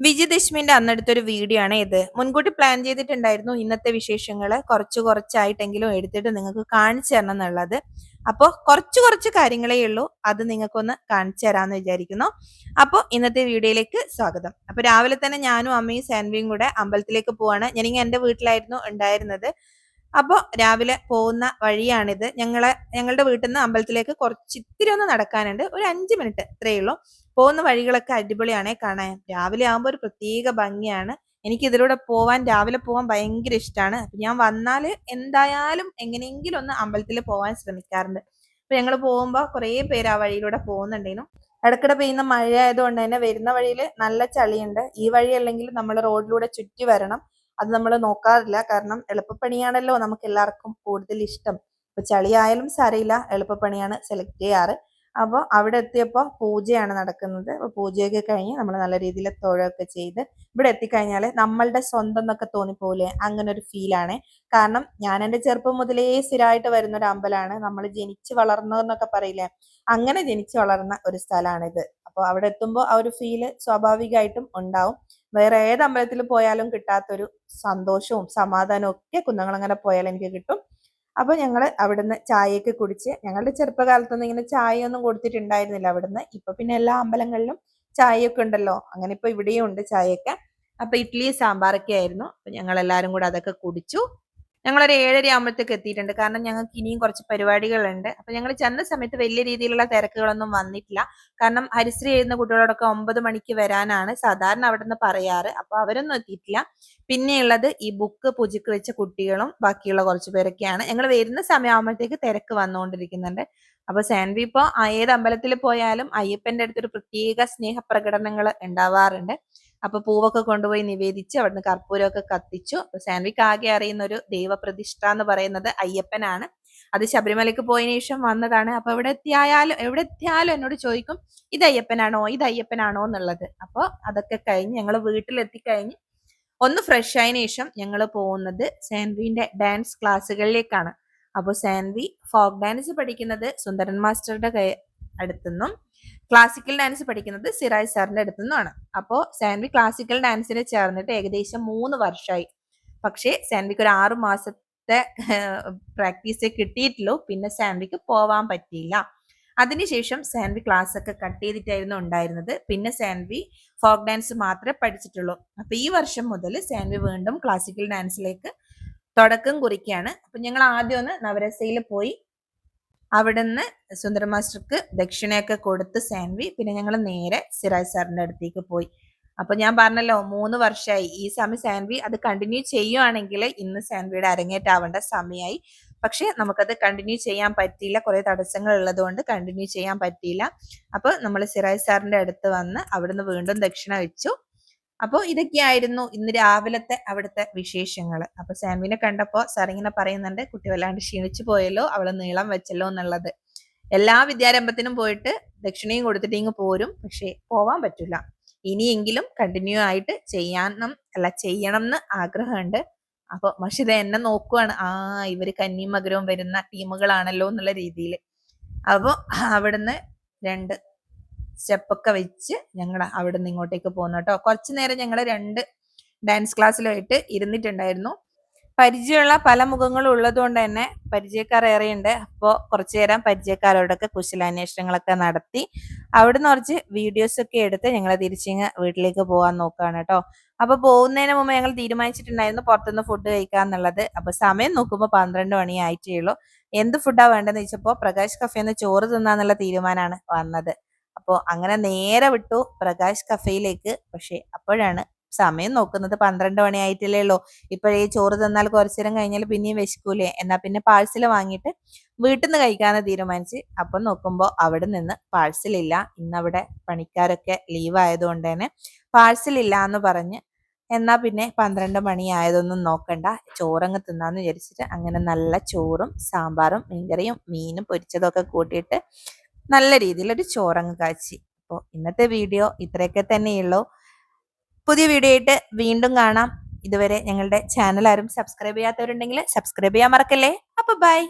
വിജയദശമിന്റെ അന്നെടുത്തൊരു video ആണ് ഇത്. മുൻകൂട്ടി പ്ലാൻ ചെയ്തിട്ടുണ്ടായിരുന്നു ഇന്നത്തെ വിശേഷങ്ങൾ കുറച്ച് കുറച്ചായിട്ടെങ്കിലും എടുത്തിട്ട് നിങ്ങൾക്ക് കാണിച്ചു തരണം എന്നുള്ളത്. അപ്പോൾ കുറച്ച് കുറച്ച് കാര്യങ്ങളേ ഉള്ളൂ. അത് നിങ്ങൾക്കൊന്ന് കാണിച്ചു തരാമെന്ന് വിചാരിക്കുന്നു. അപ്പോൾ ഇന്നത്തെ വീഡിയോയിലേക്ക് സ്വാഗതം. അപ്പോൾ രാവിലെ തന്നെ ഞാനും അമ്മയും സാൻവിയും കൂടെ അമ്പലത്തിലേക്ക് പോവാണ്. ഞാനിങ്ങനെ എന്റെ വീട്ടിലായിരുന്നു ഉണ്ടായിരുന്നത്. അപ്പോൾ രാവിലെ പോകുന്ന വഴിയാണിത്. ഞങ്ങളെ ഞങ്ങളുടെ വീട്ടിൽ നിന്ന് അമ്പലത്തിലേക്ക് കുറച്ച് ഇത്തിരി ഒന്ന് നടക്കാനുണ്ട്. ഒരു അഞ്ച് മിനിറ്റ് ഇത്രയേ ഉള്ളൂ. പോകുന്ന വഴികളൊക്കെ അടിപൊളിയാണ് കാണാൻ. രാവിലെ ആകുമ്പോൾ ഒരു പ്രത്യേക ഭംഗിയാണ്. എനിക്ക് ഇതിലൂടെ പോവാൻ രാവിലെ പോവാൻ ഭയങ്കര ഇഷ്ടമാണ് അപ്പൊ ഞാൻ വന്നാൽ എന്തായാലും എങ്ങനെയെങ്കിലും ഒന്ന് അമ്പലത്തിൽ പോവാൻ ശ്രമിക്കാറുണ്ട്. അപ്പൊ ഞങ്ങൾ പോകുമ്പോൾ കുറേ പേര് ആ വഴിയിലൂടെ പോകുന്നുണ്ടേനും. ഇടക്കിടെ പെയ്യുന്ന മഴ ആയതുകൊണ്ട് തന്നെ വരുന്ന വഴിയിൽ നല്ല ചളിയുണ്ട്. ഈ വഴി അല്ലെങ്കിൽ നമ്മൾ റോഡിലൂടെ ചുറ്റി വരണം. അത് നമ്മൾ നോക്കാറില്ല. കാരണം എളുപ്പപ്പണിയാണല്ലോ നമുക്ക് എല്ലാവർക്കും കൂടുതൽ ഇഷ്ടം. ഇപ്പൊ ചളിയായാലും സാരയില്ല എളുപ്പപ്പണിയാണ് സെലക്ട് ചെയ്യാറ്. അപ്പോൾ അവിടെ എത്തിയപ്പോൾ പൂജയാണ് നടക്കുന്നത്. അപ്പോൾ പൂജയൊക്കെ കഴിഞ്ഞ് നമ്മൾ നല്ല രീതിയിൽ തൊഴൊക്കെ ചെയ്ത് ഇവിടെ എത്തിക്കഴിഞ്ഞാൽ നമ്മളുടെ സ്വന്തം എന്നൊക്കെ തോന്നിപ്പോലെ അങ്ങനെ ഒരു ഫീലാണ് കാരണം ഞാൻ എന്റെ ചെറുപ്പം മുതലേ സ്ഥിരമായിട്ട് വരുന്ന ഒരു അമ്പലമാണ് നമ്മൾ ജനിച്ച് വളർന്നതെന്നൊക്കെ പറയില്ലേ? അങ്ങനെ ജനിച്ച് വളർന്ന ഒരു സ്ഥലമാണിത്. അപ്പോൾ അവിടെ എത്തുമ്പോൾ ആ ഒരു ഫീൽ സ്വാഭാവികമായിട്ടും ഉണ്ടാവും. വേറെ ഏത് അമ്പലത്തിൽ പോയാലും കിട്ടാത്തൊരു സന്തോഷവും സമാധാനവും ഒക്കെ കുന്നങ്ങളങ്ങനെ പോയാൽ എനിക്ക് കിട്ടും. അപ്പോൾ ഞങ്ങൾ അവിടുന്ന് ചായയൊക്കെ കുടിച്ച് ഞങ്ങളുടെ ചെറുപ്പകാലത്തൊന്നും ഇങ്ങനെ ചായയൊന്നും കൊടുത്തിട്ടുണ്ടായിരുന്നില്ല അവിടുന്ന്. ഇപ്പൊ പിന്നെ എല്ലാ അമ്പലങ്ങളിലും ചായയൊക്കെ ഉണ്ടല്ലോ. അങ്ങനെ ഇപ്പൊ ഇവിടെയും ഉണ്ട് ചായയൊക്കെ. അപ്പൊ ഇഡ്ഡലി സാമ്പാറൊക്കെ ആയിരുന്നു. അപ്പൊ ഞങ്ങൾ എല്ലാവരും കൂടെ അതൊക്കെ കുടിച്ചു. ഞങ്ങളൊരു ഏഴര ആകുമ്പോഴത്തേക്ക് എത്തിയിട്ടുണ്ട്. കാരണം ഞങ്ങൾക്ക് ഇനിയും കുറച്ച് പരിപാടികളുണ്ട്. അപ്പൊ ഞങ്ങൾ ചെന്ന സമയത്ത് വലിയ രീതിയിലുള്ള തിരക്കുകളൊന്നും വന്നിട്ടില്ല. കാരണം ഹരിശ്രീ എഴുതുന്ന കുട്ടികളോടൊക്കെ ഒമ്പത് മണിക്ക് വരാനാണ് സാധാരണ അവിടെ നിന്ന് പറയാറ്. അപ്പൊ അവരൊന്നും എത്തിയിട്ടില്ല. പിന്നെയുള്ളത് ഈ ബുക്ക് പൂജയ്ക്ക് വെച്ച കുട്ടികളും ബാക്കിയുള്ള കുറച്ച് പേരൊക്കെയാണ്. ഞങ്ങൾ വരുന്ന സമയമാകുമ്പോഴത്തേക്ക് തിരക്ക് വന്നുകൊണ്ടിരിക്കുന്നുണ്ട്. അപ്പൊ സാൻവി ഇപ്പോ ഏത് അമ്പലത്തിൽ പോയാലും അയ്യപ്പന്റെ അടുത്തൊരു പ്രത്യേക സ്നേഹ പ്രകടനങ്ങൾ ഉണ്ടാവാറുണ്ട്. അപ്പൊ പൂവൊക്കെ കൊണ്ടുപോയി നിവേദിച്ച് അവിടുന്ന് കർപ്പൂരമൊക്കെ കത്തിച്ചു. അപ്പൊ സാൻവിക്ക് ആകെ അറിയുന്ന ഒരു ദൈവപ്രതിഷ്ഠ എന്ന് പറയുന്നത് അയ്യപ്പനാണ്. അത് ശബരിമലയ്ക്ക് പോയതിനു ശേഷം വന്നതാണ്. അപ്പൊ എവിടെ എത്തിയായാലും എവിടെ എത്തിയാലും എന്നോട് ചോദിക്കും ഇത് അയ്യപ്പനാണോ? ഇത് അയ്യപ്പനാണോ? എന്നുള്ളത്. അപ്പോൾ അതൊക്കെ കഴിഞ്ഞ് ഞങ്ങൾ വീട്ടിലെത്തിക്കഴിഞ്ഞ് ഒന്ന് ഫ്രഷ് ആയതിനു ശേഷം ഞങ്ങൾ പോകുന്നത് സാൻവിന്റെ ഡാൻസ് ക്ലാസ്സുകളിലേക്കാണ് അപ്പോൾ സാൻവി ഫോക്ക് ഡാൻസ് പഠിക്കുന്നത് സുന്ദരൻ മാസ്റ്ററുടെ അടുത്തുനിന്നും ക്ലാസിക്കൽ ഡാൻസ് പഠിക്കുന്നത് സിറായ് സാറിന്റെ അടുത്തു നിന്നാണ്. അപ്പോൾ സാൻവി ക്ലാസിക്കൽ ഡാൻസിന് ചേർന്നിട്ട് ഏകദേശം മൂന്ന് വർഷമായി പക്ഷേ സാൻവിക്ക് ഒരു ആറു മാസത്തെ പ്രാക്ടീസ് കിട്ടിയിട്ടുള്ളൂ. പിന്നെ സാൻവിക്ക് പോവാൻ പറ്റിയില്ല. അതിനുശേഷം സാൻവി ക്ലാസ് ഒക്കെ കട്ട് ചെയ്തിട്ടായിരുന്നു ഉണ്ടായിരുന്നത്. പിന്നെ സാൻവി ഫോക്ക് ഡാൻസ് മാത്രമേ പഠിച്ചിട്ടുള്ളൂ. അപ്പൊ ഈ വർഷം മുതൽ സാൻവി വീണ്ടും ക്ലാസിക്കൽ ഡാൻസിലേക്ക് തുടക്കം കുറിക്കുകയാണ്. അപ്പൊ ഞങ്ങൾ ആദ്യം ഒന്ന് നവരസയിൽ പോയി അവിടുന്ന് സുന്ദര മാസ്റ്റർക്ക് ദക്ഷിണയൊക്കെ കൊടുത്ത് സാൻവി പിന്നെ ഞങ്ങൾ നേരെ സിറാജ് സാറിന്റെ അടുത്തേക്ക് പോയി. അപ്പൊ ഞാൻ പറഞ്ഞല്ലോ മൂന്ന് വർഷമായി ഈ സമയം സാൻവി അത് കണ്ടിന്യൂ ചെയ്യുവാണെങ്കിൽ ഇന്ന് സാൻവിയുടെ അരങ്ങേറ്റാവേണ്ട സമയമായി പക്ഷെ നമുക്കത് കണ്ടിന്യൂ ചെയ്യാൻ പറ്റിയില്ല. കുറെ തടസ്സങ്ങൾ ഉള്ളതുകൊണ്ട് കണ്ടിന്യൂ ചെയ്യാൻ പറ്റിയില്ല. അപ്പൊ നമ്മൾ സിറാജ് സാറിന്റെ അടുത്ത് വന്ന് അവിടുന്ന് വീണ്ടും ദക്ഷിണ വെച്ചു. അപ്പോൾ ഇതൊക്കെയായിരുന്നു ഇന്ന് രാവിലത്തെ അവിടുത്തെ വിശേഷങ്ങൾ അപ്പോൾ സാൻവിനെ കണ്ടപ്പോൾ സാർ ഇങ്ങനെ പറയുന്നുണ്ട് കുട്ടി വല്ലാണ്ട് ക്ഷീണിച്ചു പോയല്ലോ അവൾ നീളം വെച്ചല്ലോ എന്നുള്ളത്. എല്ലാ വിദ്യാരംഭത്തിനും പോയിട്ട് ദക്ഷിണയും കൊടുത്തിട്ട് ഇങ്ങ് പോരും പക്ഷേ പോവാൻ പറ്റില്ല ഇനിയെങ്കിലും കണ്ടിന്യൂ ആയിട്ട് ചെയ്യാനും അല്ല ചെയ്യണം എന്ന് ആഗ്രഹമുണ്ട്. അപ്പൊ മഷിത എന്നെ നോക്കുവാണ്. ആ ഇവർ കന്നിയും മകരവും വരുന്ന ടീമുകളാണല്ലോ എന്നുള്ള രീതിയിൽ അപ്പോൾ അവിടുന്ന് രണ്ട് സ്റ്റെപ്പൊക്കെ വെച്ച് ഞങ്ങൾ അവിടെ നിന്ന് ഇങ്ങോട്ടേക്ക് പോകുന്നു കേട്ടോ. കുറച്ചു നേരം ഞങ്ങൾ രണ്ട് ഡാൻസ് ക്ലാസ്സിലായിട്ട് ഇരുന്നിട്ടുണ്ടായിരുന്നു. പരിചയമുള്ള പല മുഖങ്ങളും ഉള്ളതുകൊണ്ട് തന്നെ പരിചയക്കാർ ഏറെയുണ്ട്. അപ്പോൾ കുറച്ചു നേരം പരിചയക്കാരോടൊക്കെ കുശലാന്വേഷണങ്ങളൊക്കെ നടത്തി അവിടുന്ന് കുറച്ച് വീഡിയോസ് ഒക്കെ എടുത്ത് ഞങ്ങൾ തിരിച്ചിങ്ങ് വീട്ടിലേക്ക് പോകാൻ നോക്കുകയാണ് കേട്ടോ. അപ്പോൾ പോകുന്നതിന് മുമ്പ് ഞങ്ങൾ തീരുമാനിച്ചിട്ടുണ്ടായിരുന്നു പുറത്തുനിന്ന് ഫുഡ് കഴിക്കാന്നുള്ളത് അപ്പോൾ സമയം നോക്കുമ്പോൾ പന്ത്രണ്ട് മണി ആയിട്ടേ ഉള്ളൂ. എന്ത് ഫുഡാ വേണ്ടതെന്ന് ചോദിച്ചപ്പോൾ പ്രകാശ് കഫേന്ന് ചോറ് തിന്നാന്നുള്ള തീരുമാനമാണ് വന്നത്. അപ്പോൾ അങ്ങനെ നേരെ വിട്ടു പ്രകാശ് കഫേയിലേക്ക്. പക്ഷേ അപ്പോഴാണ് സമയം നോക്കുന്നത്. പന്ത്രണ്ട് മണി ആയിട്ടില്ലേ ഉള്ളൂ. ഇപ്പോഴേ ചോറ് തന്നാൽ കുറച്ചു നേരം കഴിഞ്ഞാൽ പിന്നെയും വിശക്കൂലേ. എന്നാൽ പിന്നെ പാഴ്സൽ വാങ്ങിയിട്ട് വീട്ടിൽ നിന്ന് കഴിക്കാന്ന് തീരുമാനിച്ച്. അപ്പം നോക്കുമ്പോൾ അവിടെ നിന്ന് പാഴ്സലില്ല. ഇന്നവിടെ പണിക്കാരൊക്കെ ലീവ് ആയതുകൊണ്ട് തന്നെ പാഴ്സലില്ല എന്ന് പറഞ്ഞ് എന്നാൽ പിന്നെ പന്ത്രണ്ട് മണി ആയതൊന്നും നോക്കണ്ട. ചോറങ്ങ് തിന്നാന്ന് വിചാരിച്ചിട്ട് അങ്ങനെ നല്ല ചോറും സാമ്പാറും മീൻകറിയും മീനും പൊരിച്ചതൊക്കെ കൂട്ടിയിട്ട് നല്ല രീതിയിൽ ഒരു ചോറങ്ങ് കാച്ചി. അപ്പോൾ ഇന്നത്തെ വീഡിയോ ഇത്രയൊക്കെ തന്നെയുള്ളൂ. പുതിയ വീഡിയോ ആയിട്ട് വീണ്ടും കാണാം. ഇതുവരെ ഞങ്ങളുടെ ചാനൽ ആരും സബ്സ്ക്രൈബ് ചെയ്യാത്തവരുണ്ടെങ്കിൽ സബ്സ്ക്രൈബ് ചെയ്യാൻ മറക്കല്ലേ? അപ്പൊ ബൈ.